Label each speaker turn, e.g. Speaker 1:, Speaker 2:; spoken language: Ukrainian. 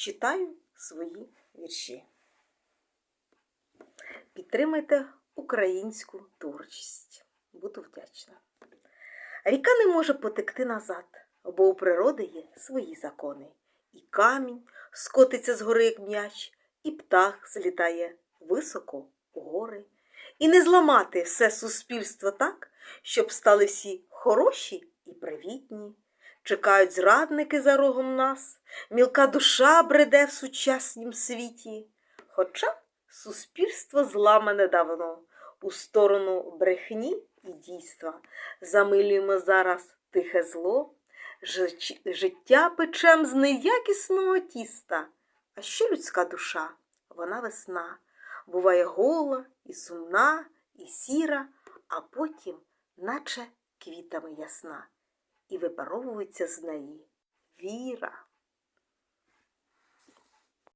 Speaker 1: читаю свої вірші. Підтримайте українську творчість. Буду вдячна. Ріка не може потекти назад, бо у природи є свої закони. І камінь скотиться з гори, як м'яч, і птах злітає високо у гори. І не зламати все суспільство так, щоб стали всі хороші і привітні. Чекають зрадники за рогом нас, мілка душа бреде в сучаснім світі. Хоча суспільство зламане давно у сторону брехні і дійства. Замилюємо зараз тихе зло, життя печем з неякісного тіста. А що людська душа? Вона весна, буває гола і сумна, і сіра, а потім, наче квітами ясна, і випаровується з неї віра.